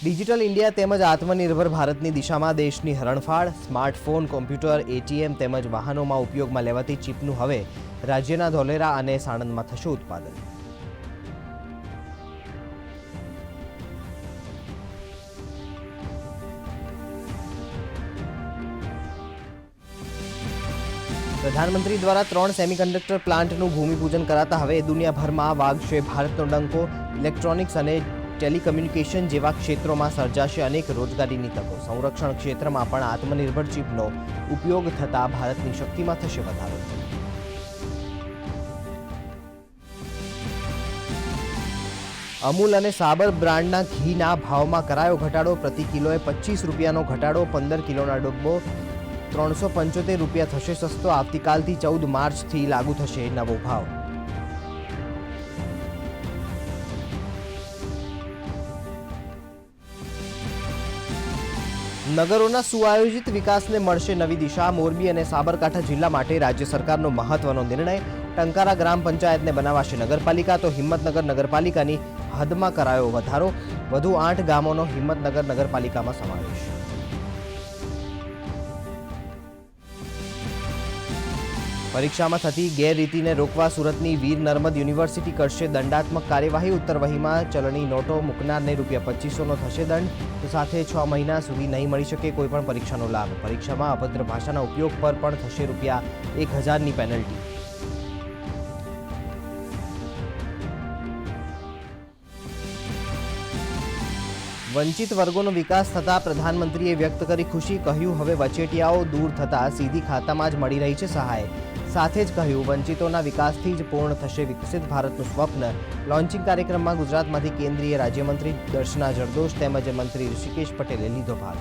Digital India તેમજ આત્મનિર્ભર ભારતની દિશામાં દેશની હરણફાળ, સ્માર્ટફોન, કોમ્પ્યુટર, એટીએમ તેમજ વાહનોમાં ઉપયોગમાં લેવાતી ચીપનું હવે રાજ્યના ધોલેરા અને સાણંદમાં થશે ઉત્પાદન. પ્રધાનમંત્રી દ્વારા ત્રણ સેમિકન્ડક્ટર પ્લાન્ટનું ભૂમિપૂજન કરાતા હવે દુનિયાભરમાં વાગશે ભારતનો ડંકો, ઇલેક્ટ્રોનિક્સ અને ટેલિકમ્યુનિકેશન જેવા ક્ષેત્રોમાં સર્જાશે અનેક રોજગારીની તકો. સંરક્ષણ ક્ષેત્રમાં પણ આત્મનિર્ભર ચીપનો ઉપયોગ થતાં ભારતની શક્તિમાં થશે વધારો. અમૂલ અને સાબર બ્રાન્ડના ઘીના ભાવમાં કરાયો ઘટાડો. પ્રતિ કિલોએ પચીસ રૂપિયાનો ઘટાડો, પંદર કિલોના ડબ્બો ત્રણસો પંચોતેર રૂપિયા થશે સસ્તો. આવતીકાલથી ચૌદ માર્ચથી લાગુ થશે નવો ભાવ. નગરોના સુઆયોજિત વિકાસને મળશે નવી દિશા. મોરબી અને સાબરકાંઠા જિલ્લા માટે રાજ્ય સરકારનો મહત્વનો નિર્ણય. ટંકારા ગ્રામ પંચાયતને બનાવાશે નગરપાલિકા તો હિંમતનગર નગરપાલિકાની હદમાં કરાયો વધારો. વધુ આઠ ગામોનો હિંમતનગર નગરપાલિકામાં સમાવેશ. પરીક્ષામાં થતી ગેરરીતિને રોકવા સુરતની વીર નર્મદ યુનિવર્સિટી કરશે દંડાત્મક કાર્યવાહી. ઉત્તરવહીમાં ચલણી નોટો મૂકનારને રૂપિયા પચીસોનો થશે દંડ. તો સાથે છ મહિના સુધી નહીં મળી શકે કોઈપણ પરીક્ષાનો લાભ. પરીક્ષામાં અભદ્ર ભાષાના ઉપયોગ પર પણ થશે રૂપિયા એક હજારની પેનલ્ટી વંચિત વર્ગોનો વિકાસ થતાં પ્રધાનમંત્રીએ વ્યક્ત કરી ખુશી. કહ્યું, હવે વચેટિયાઓ દૂર થતાં સીધી ખાતામાં જ મળી રહી છે સહાય. સાથે જ કહ્યું, વંચિતોના વિકાસથી જ પૂર્ણ થશે વિકસિત ભારતનું સ્વપ્ન. લોન્ચિંગ કાર્યક્રમમાં ગુજરાતમાંથી કેન્દ્રીય રાજ્યમંત્રી દર્શના જરદોશ તેમજ મંત્રી ઋષિકેશ પટેલે લીધો ભાગ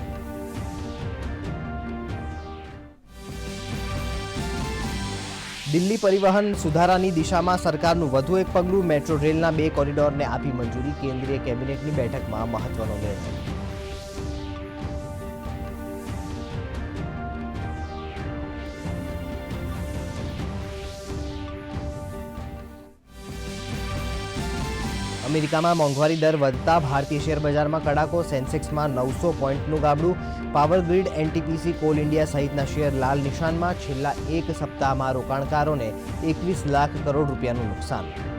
દિલ્હી પરિવહન સુધારાની દિશામાં સરકારનું વધુ એક પગલું મેટ્રો રેલના બે કોરિડોરને આપી મંજૂરી, કેન્દ્રીય કેબિનેટની બેઠકમાં મહત્વનો નિર્ણય. અમેરિકામાં મોંઘવારી દર વધતા ભારતીય શેર બજારમાં કડાકો, સેન્સેક્સમાં નવસો પોઈન્ટનું ગાબડું, power grid, NTPC, coal India સહિતના શેર લાલ નિશાનમાં છેલ્લા એક સપ્તાહમાં રોકાણકારોને એકવીસ લાખ કરોડ રૂપિયાનું નુકસાન.